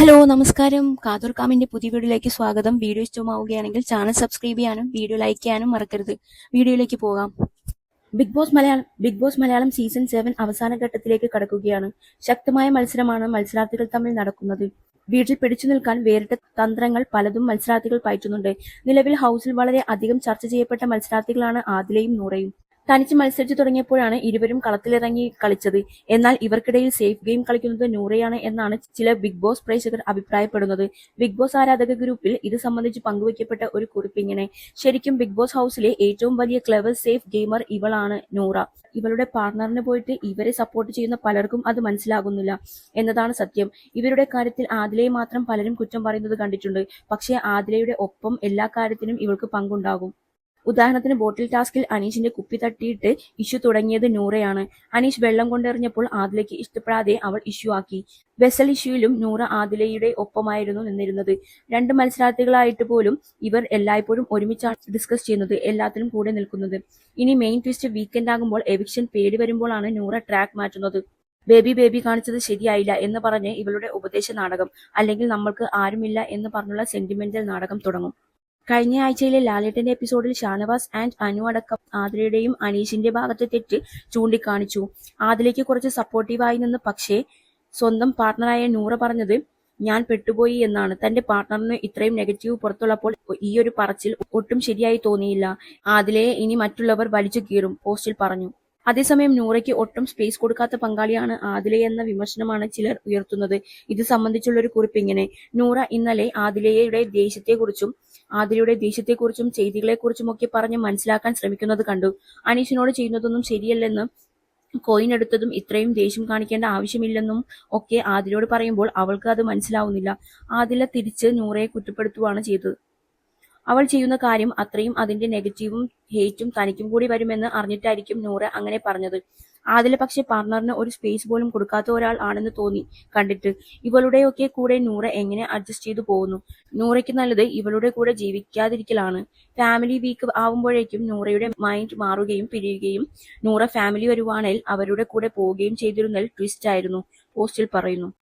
Hello നമസ്കാരം. കാതൂർ കാമിന്റെ പുതിയ വീഡിയോയിലേക്ക് സ്വാഗതം. വീഡിയോ ഇഷ്ടമാവുകയാണെങ്കിൽ ചാനൽ സബ്സ്ക്രൈബ് ചെയ്യാനും വീഡിയോ ലൈക്ക് ചെയ്യാനും മറക്കരുത്. വീഡിയോയിലേക്ക് പോകാം. Bigg Boss Malayalam Bigg Boss Malayalam season seven അവസാന ഘട്ടത്തിലേക്ക് കടക്കുകയാണ്. ശക്തമായ മത്സരമാണ് മത്സരാർത്ഥികൾ തമ്മിൽ നടക്കുന്നത്. വീട്ടിൽ പിടിച്ചു നിൽക്കാൻ വേറിട്ട തന്ത്രങ്ങൾ പലതും മത്സരാർത്ഥികൾ പയറ്റുന്നുണ്ട്. നിലവിൽ ഹൗസിൽ വളരെ അധികം ചർച്ച ചെയ്യപ്പെട്ട മത്സരാർത്ഥികളാണ് ആദിലയും നൂറയും. തനിച്ച് മത്സരിച്ചു തുടങ്ങിയപ്പോഴാണ് ഇരുവരും കളത്തിലിറങ്ങി കളിച്ചത്. എന്നാൽ ഇവർക്കിടയിൽ സേഫ് ഗെയിം കളിക്കുന്നത് നൂറയാണ് എന്നാണ് ചില ബിഗ് ബോസ് പ്രേക്ഷകർ അഭിപ്രായപ്പെടുന്നത്. ബിഗ് ബോസ് ആരാധക ഗ്രൂപ്പിൽ ഇത് സംബന്ധിച്ച് പങ്കുവയ്ക്കപ്പെട്ട ഒരു കുറിപ്പിങ്ങനെ ശരിക്കും ബിഗ് ബോസ് ഹൗസിലെ ഏറ്റവും വലിയ ക്ലെവർ സേഫ് ഗെയിമർ ഇവളാണ് നൂറ. ഇവളുടെ പാർട്ണറിന് പോയിട്ട് ഇവരെ സപ്പോർട്ട് ചെയ്യുന്ന പലർക്കും അത് മനസ്സിലാകുന്നില്ല എന്നതാണ് സത്യം. ഇവരുടെ കാര്യത്തിൽ ആദിലയെ മാത്രം പലരും കുറ്റം പറയുന്നത് കണ്ടിട്ടുണ്ട്. പക്ഷേ ആദിലയുടെ ഒപ്പം എല്ലാ കാര്യത്തിനും ഇവൾക്ക് പങ്കുണ്ടാകും. ഉദാഹരണത്തിന് ബോട്ടിൽ ടാസ്കിൽ അനീഷിന്റെ കുപ്പി തട്ടിയിട്ട് ഇഷ്യൂ തുടങ്ങിയത് നൂറയാണ്. അനീഷ് വെള്ളം കൊണ്ടെറിഞ്ഞപ്പോൾ ആദിലയ്ക്ക് ഇഷ്ടപ്പെടാതെ അവൾ ഇഷ്യൂ ആക്കി. വെസൽ ഇഷ്യൂയിലും നൂറ ആദിലയുടെ ഒപ്പമായിരുന്നു നിന്നിരുന്നത്. രണ്ട് മത്സരാർത്ഥികളായിട്ട് പോലും ഇവർ എല്ലായ്പ്പോഴും ഒരുമിച്ചാണ് ഡിസ്കസ് ചെയ്യുന്നത് എല്ലാത്തിനും കൂടെ നിൽക്കുന്നത്. ഇനി മെയിൻ ട്വിസ്റ്റ് വീക്കെൻഡ് ആകുമ്പോൾ എവിക്ഷൻ പേടി വരുമ്പോഴാണ് നൂറ ട്രാക്ക് മാറ്റുന്നത്. ബേബി ബേബി കാണിച്ചത് ശരിയായില്ല എന്ന് പറഞ്ഞ് ഇവളുടെ ഉപദേശ നാടകം അല്ലെങ്കിൽ നമ്മൾക്ക് ആരുമില്ല എന്ന് പറഞ്ഞുള്ള സെന്റിമെന്റൽ നാടകം തുടങ്ങും. കഴിഞ്ഞ ആഴ്ചയിലെ ലാലേട്ടന്റെ എപ്പിസോഡിൽ ഷാനവാസ് ആൻഡ് അനു അടക്കം ആതിരയുടെയും അനീഷിന്റെ ഭാഗത്തെ തെറ്റ് ചൂണ്ടിക്കാണിച്ചു. ആദിലേക്ക് കുറച്ച് സപ്പോർട്ടീവായി നിന്ന് പക്ഷേ സ്വന്തം പാർട്ണറായ നൂറ പറഞ്ഞത് ഞാൻ പെട്ടുപോയി എന്നാണ്. തന്റെ പാർട്ണറിന് ഇത്രയും നെഗറ്റീവ് പുറത്തുള്ളപ്പോൾ ഈ ഒരു പറച്ചിൽ ഒട്ടും ശരിയായി തോന്നിയില്ല. ആദിലയെ ഇനി മറ്റുള്ളവർ വലിച്ചു കീറും പോസ്റ്റിൽ പറഞ്ഞു. അതേസമയം നൂറയ്ക്ക് ഒട്ടും സ്പേസ് കൊടുക്കാത്ത പങ്കാളിയാണ് ആദിലെ എന്ന വിമർശനമാണ് ചിലർ ഉയർത്തുന്നത്. ഇത് സംബന്ധിച്ചുള്ള ഒരു കുറിപ്പ് ഇങ്ങനെ നൂറ ഇന്നലെ ആദിലയുടെ ദേഷ്യത്തെക്കുറിച്ചും ആതിരയുടെ ദേഷ്യത്തെക്കുറിച്ചും ചെയ്തികളെക്കുറിച്ചുമൊക്കെ പറഞ്ഞ് മനസ്സിലാക്കാൻ ശ്രമിക്കുന്നത് കണ്ടു. അനീഷിനോട് ചെയ്യുന്നതൊന്നും ശരിയല്ലെന്ന് കോയിൻ എടുത്തതും ഇത്രയും ദേഷ്യം കാണിക്കേണ്ട ആവശ്യമില്ലെന്നും ഒക്കെ ആദിലയോട് പറയുമ്പോൾ അവൾക്ക് അത് മനസ്സിലാവുന്നില്ല. ആദില തിരിച്ച് നൂറയെ കുറ്റപ്പെടുത്തുവാണ് ചെയ്തത്. അവൾ ചെയ്യുന്ന കാര്യം അത്രയും അതിന്റെ നെഗറ്റീവും ഹേറ്റും തനിക്കും കൂടി വരുമെന്ന് അറിഞ്ഞിട്ടായിരിക്കും നൂറ അങ്ങനെ പറഞ്ഞത്. ആദില പക്ഷെ പാർട്ണറിന് ഒരു സ്പേസ് പോലും കൊടുക്കാത്ത ഒരാൾ ആണെന്ന് തോന്നി. കണ്ടിട്ട് ഇവളുടെയൊക്കെ കൂടെ നൂറ എങ്ങനെ അഡ്ജസ്റ്റ് ചെയ്തു പോകുന്നു? നൂറയ്ക്ക് നല്ലത് ഇവളുടെ കൂടെ ജീവിക്കാതിരിക്കലാണ്. ഫാമിലി വീക്ക് ആവുമ്പോഴേക്കും നൂറയുടെ മൈൻഡ് മാറുകയും പിരിയുകയും നൂറ ഫാമിലി വരുവാണെങ്കിൽ അവരുടെ കൂടെ പോവുകയും ചെയ്തിരുന്നതിൽ ട്വിസ്റ്റ് ആയിരുന്നു. പോസ്റ്റിൽ പറയുന്നു.